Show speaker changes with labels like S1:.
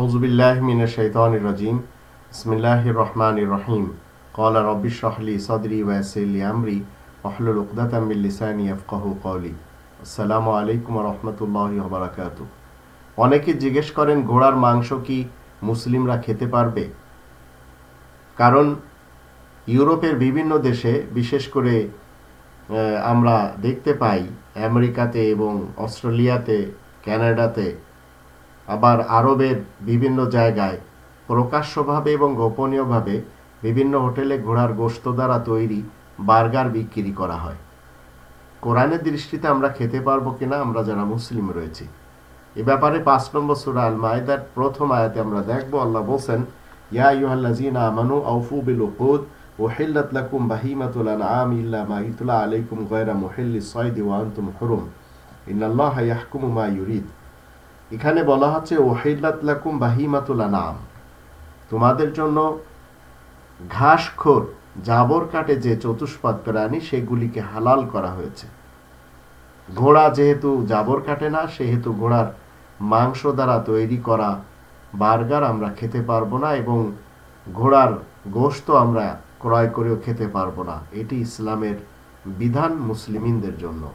S1: আউজুবিল্লাহ মিনা শৈতানির রাজিম। ইসমিল্লাহ রহমান রহিম। কলা রব্বিশ রহলি সদরি ওয়াসিলি আমরি অহলুল উকদাতামিল লিসানি আফকাহু কৌলি আসসালামু আলাইকুম রহমতুল্লাহ বারাকাতু অনেকে জিজ্ঞেস করেন, ঘোড়ার মাংস কি মুসলিমরা খেতে পারবে? কারণ ইউরোপের বিভিন্ন দেশে, বিশেষ করে আমরা দেখতে পাই, আমেরিকাতে এবং অস্ট্রেলিয়াতে, ক্যানাডাতে আবার আরবের বিভিন্ন জায়গায় প্রকাশ্যভাবে এবং গোপনীয়ভাবে বিভিন্ন হোটেলে ঘোড়ার গোশত দ্বারা তৈরি বার্গার বিক্রি করা হয়। কোরআনের দৃষ্টিতে আমরা খেতে পারব কিনা আমরা যারা মুসলিম রয়েছি। এ ব্যাপারে পাঁচ নম্বর সুরা আল মায়দার প্রথম আয়াতে আমরা দেখব, আল্লাহ বলছেন, ইয়া আইয়ুহাল্লাযীনা আমানু আউফু বিল উকুদ উহিল্লাত লাকুম বাহিমাতুল আনআম ইল্লা মা আলাইকুম গায়রা মুহিল্লিস সাইদি ওয়া আনতুম হুরুম। ইন্নাল্লাহা ইয়াহকুমু মা ইউরিদ। এখানে বলা হচ্ছে, ওহিল্লাত লাকুম বাহিমাতুল আনআম। তোমাদের জন্য ঘাসখোর, জাবর কাটে যে চতুষ্পাদ প্রাণী, সেগুলিকে হালাল করা হয়েছে। ঘোড়া যেহেতু জাবর কাটে না, সেহেতু ঘোড়ার মাংস দ্বারা তৈরি করা বার্গার আমরা খেতে পারব না এবং ঘোড়ার গোশত আমরা ক্রয় করেও খেতে পারব না। এটি ইসলামের বিধান মুসলিমিনদের জন্য।